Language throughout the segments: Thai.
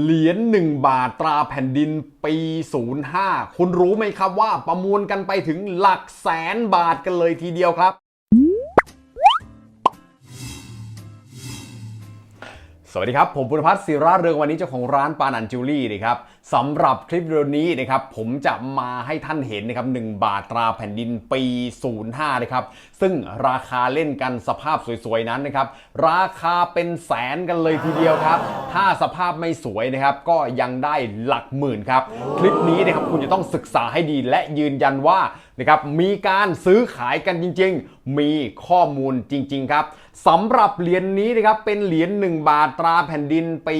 เหรียญ1บาทตราแผ่นดินปี 05 คุณรู้ไหมครับว่าประมูลกันไปถึงหลักแสนบาทกันเลยทีเดียวครับ สวัสดีครับ ผมปุณพัฒน์ศิระเรืองวันนี้เจ้าของร้านปานันจิวเลี่นะครับสำหรับคลิปวิดีโอนี้นะครับผมจะมาให้ท่านเห็นนะครับ1บาทตราแผ่นดินปี 05นะครับซึ่งราคาเล่นกันสภาพสวยๆนั้นนะครับราคาเป็นแสนกันเลยทีเดียวครับ ถ้าสภาพไม่สวยนะครับก็ยังได้หลักหมื่นครับคลิปนี้นะครับคุณจะต้องศึกษาให้ดีและยืนยันว่านะครับมีการซื้อขายกันจริง ๆ มีข้อมูลจริง ๆ ครับ สำหรับเหรียญนนี้นะครับเป็นเหรียญ1บาทตราแผ่นดินปี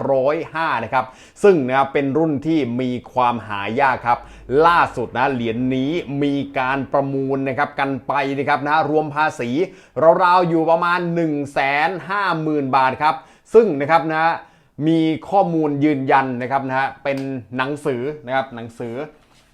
2505 นะครับ ซึ่งนะครับเป็นรุ่นที่มีความหายากครับ ล่าสุดนะเหรียญนนี้มีการประมูลนะครับกันไปนะครับนะรวมภาษีราวๆอยู่ประมาณ 150,000 บาทครับ ซึ่งนะครับนะมีข้อมูลยืนยันนะครับนะฮะเป็นหนังสือนะครับหนังสือ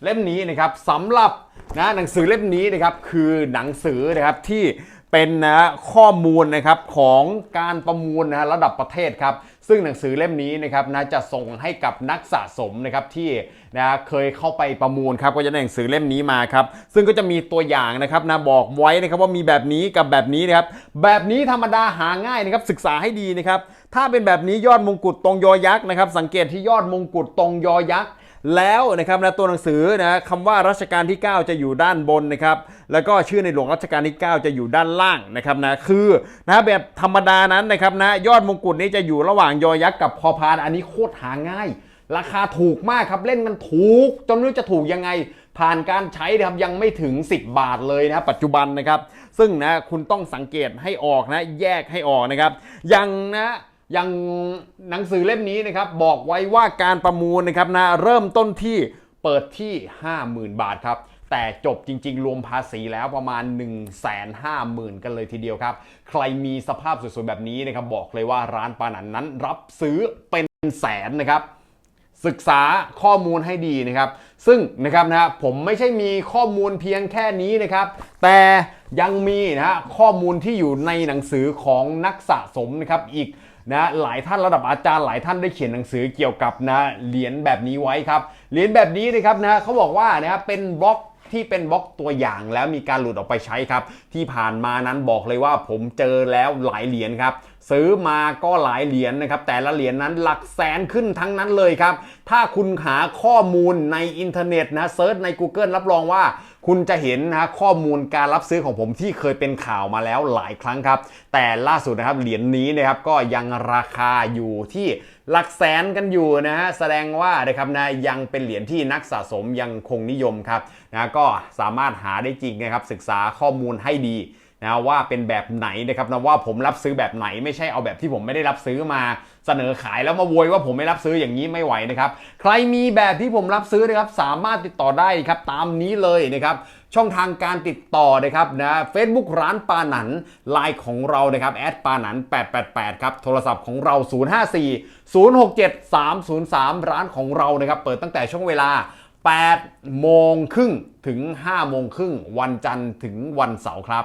เล่มนี้นะครับสำหรับนะหนังสือเล่มนี้นะครับคือหนังสือนะครับที่ เป็นนะข้อมูลนะครับของการประมูลนะระดับประเทศครับซึ่งหนังสือเล่มนี้นะครับนะจะส่งให้กับนักสะสมนะครับที่นะเคยเข้าไปประมูลครับก็จะได้หนังสือเล่มนี้มาครับซึ่งก็จะมีตัวอย่างนะครับนะบอกไว้นะครับว่ามีแบบนี้กับแบบนี้นะครับแบบนี้ธรรมดาหาง่ายนะครับศึกษาให้ดีนะครับถ้าเป็นแบบนี้ยอดมงกุฎตรงยอยักษ์นะครับสังเกตที่ยอดมงกุฎตรงยอยักษ์ แล้วนะครับนะตัวหนังสือนะคำว่ารัชกาลที่ 9 จะอยู่ด้านบนนะครับแล้วก็ชื่อในหลวงรัชกาลที่ 9 จะอยู่ด้านล่างนะครับนะคือนะแบบธรรมดานั้นนะครับนะยอดมงกุฎนี้จะอยู่ระหว่างยอยักษ์กับพอพานอันนี้โคตรหาง่าย ราคาถูกมากครับเล่นมันถูก จนไม่รู้จะถูกยังไงผ่านการใช้นะครับยังไม่ถึง 10 บาทเลยนะปัจจุบันนะครับ ซึ่งนะคุณต้องสังเกตให้ออกนะแยกให้ออกนะครับยังนะ อย่างหนังสือเล่มนี้นะครับบอกไว้ว่าการประมูลนะครับนะเริ่มต้นที่เปิดที่ 50,000 บาทครับแต่จบจริง ๆ รวมภาษีแล้วประมาณ 1 5 0 0 0 0 กันเลยทีเดียวครับ ใครมีสภาพสวยๆแบบนี้นะครับบอกเลยว่าร้านปานันนั้นรับซื้อเป็นแสนนะครับ ศึกษาข้อมูลให้ดีนะครับ ซึ่งนะครับนะผมไม่ใช่มีข้อมูลเพียงแค่นี้นะครับ แต่ยังมีนะฮะข้อมูลที่อยู่ในหนังสือของนักสะสมนะครับอีก นะหลายท่านระดับอาจารย์หลายท่านได้เขียนหนังสือเกี่ยวกับนะเหรียญแบบนี้ไว้ครับเหรียญแบบนี้นะครับนะเขาบอกว่านะครับเป็นบล็อกที่เป็นบล็อกตัวอย่างแล้วมีการหลุดออกไปใช้ครับ ที่ผ่านมานั้นบอกเลยว่าผมเจอแล้วหลายเหรียญครับ ซื้อมาก็หลายเหรียญนะครับ แต่ละเหรียญนั้นหลักแสนขึ้นทั้งนั้นเลยครับ ถ้าคุณหาข้อมูลในอินเทอร์เน็ตนะเซิร์ชใน Google รับรองว่าคุณจะเห็นนะข้อมูลการรับซื้อของผมที่เคยเป็นข่าวมาแล้วหลายครั้งครับ แต่ล่าสุดนะครับเหรียญนี้นะครับก็ยังราคาอยู่ที่หลักแสนกันอยู่นะฮะแสดงว่านะครับนะยังเป็นเหรียญที่นักสะสมยังคงนิยมครับนะก็สามารถหาได้จริงนะครับศึกษาข้อมูลให้ดี นะว่าเป็นแบบไหนนะครับนะว่าผมรับซื้อแบบไหนไม่ใช่เอาแบบที่ผมไม่ได้รับซื้อมาเสนอขายแล้วมาโวยว่าผมไม่รับซื้ออย่างนี้ไม่ไหวนะครับใครมีแบบที่ผมรับซื้อนะครับสามารถติดต่อได้ครับตามนี้เลยนะครับช่องทางการติดต่อนะครับนะเฟซบุ๊กร้านปาหนันไลน์ของเรานะครับแอดปาหนัน888ครับโทรศัพท์ของเรา 054 067 303 ร้านของเรานะครับเปิดตั้งแต่ช่วงเวลา8โมงครึ่งถึง5โมงครึ่งวันจันทร์ถึงวันเสาร์ครับ